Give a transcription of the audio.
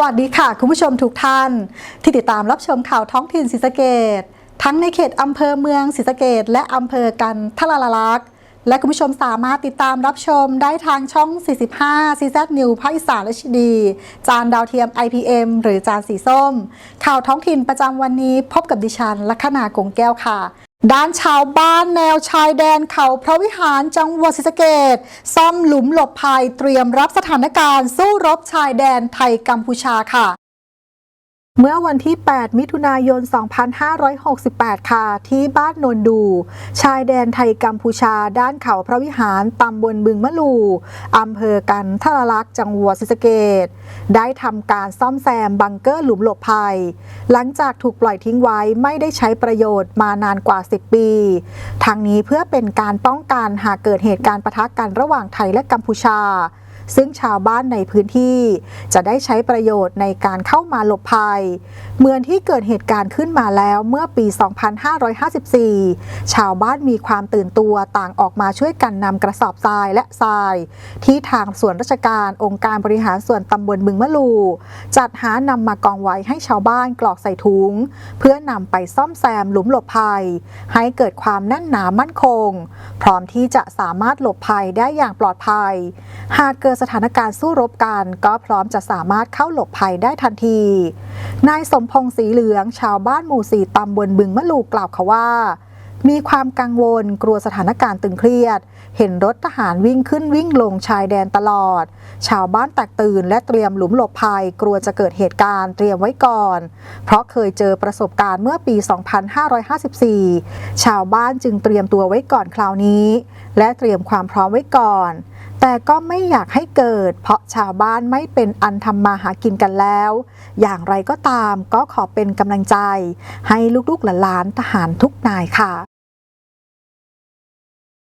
วัสดีค่ะ คุณผู้ชมทุกท่าน ที่ติดตามรับชมข่าวท้องถิ่นศรีสะเกดทั้งในเขตอำเภอเมืองศรีสะเกดและอำเภอกันทลาลลักษณ์และคุณผู้ชมสามารถติดตามรับชมได้ทางช่อง 45 CZ New ภาคอีสานและชดี จานดาวเทียม IPM หรือจานสีส้ม ข่าวท้องถิ่นประจำวันนี้พบกับดิฉันลัคนา กงแก้วค่ะด้านชาวบ้านแนวชายแดนเขาพระวิหารจังหวัดศรีสะเกดซ่อมหลุมหลบภัยเตรียมรับสถานการณ์สู้รบชายแดนไทยกัมพูชาค่ะ เมื่อวันที่ 8 มิถุนายน 2568 ค่ะ ที่บ้านนนดู ชายแดนไทยกัมพูชา ด้านเขาพระวิหาร ตำบลบึงมะลู อำเภอกันทรลักษ์ จังหวัดศรีสะเกดได้ทำการซ่อมแซมบังเกอร์หลุมหลบภัย หลังจากถูกปล่อยทิ้งไว้ไม่ได้ใช้ประโยชน์มานานกว่า 10 ปี ทางนี้เพื่อเป็นการป้องกันหากเกิดเหตุการณ์ปะทะกันระหว่างไทยและกัมพูชา ซึ่งชาวบ้านในพื้นที่จะได้ใช้ประโยชน์ในการเข้ามาหลบภัย เหมือนที่เกิดเหตุการณ์ขึ้นมาแล้วเมื่อปี 2554 ชาวบ้านมีความตื่นตัวต่างออกมาช่วยกันนำกระสอบทรายและทราย ที่ทางส่วนราชการองค์การบริหารส่วนตำบลบึงมะลู จัดหานำมากองไว้ให้ชาวบ้านกรอกใส่ถุง เพื่อนำไปซ่อมแซมหลุมหลบภัย ให้เกิดความแน่นหนามั่นคง พร้อมที่จะสามารถหลบภัยได้อย่างปลอดภัย หากเกิดสถานการณ์สู้รบกันก็พร้อมจะสามารถเข้าหลบภัยได้ทันที นายสมพงษ์สีเหลือง ชาวบ้านหมู่สี่ตำบลบึงมะลูกล่าวค่ะว่า มีความกังวลกลัวสถานการณ์ตึงเครียด เห็นรถทหารวิ่งขึ้นวิ่งลงชายแดนตลอด ชาวบ้านแตกตื่นและเตรียมหลุมหลบภัย กลัวจะเกิดเหตุการณ์เตรียมไว้ก่อน เพราะเคยเจอประสบการณ์เมื่อปี 2554 ชาวบ้านจึงเตรียมตัวไว้ก่อนคราวนี้ และเตรียมความพร้อมไว้ก่อนแต่ก็ไม่อยากให้เกิด เพราะชาวบ้านไม่เป็นอันทำมาหากินกันแล้ว อย่างไรก็ตามก็ขอเป็นกำลังใจ ให้ลูกๆหลานทหารทุกนายค่ะ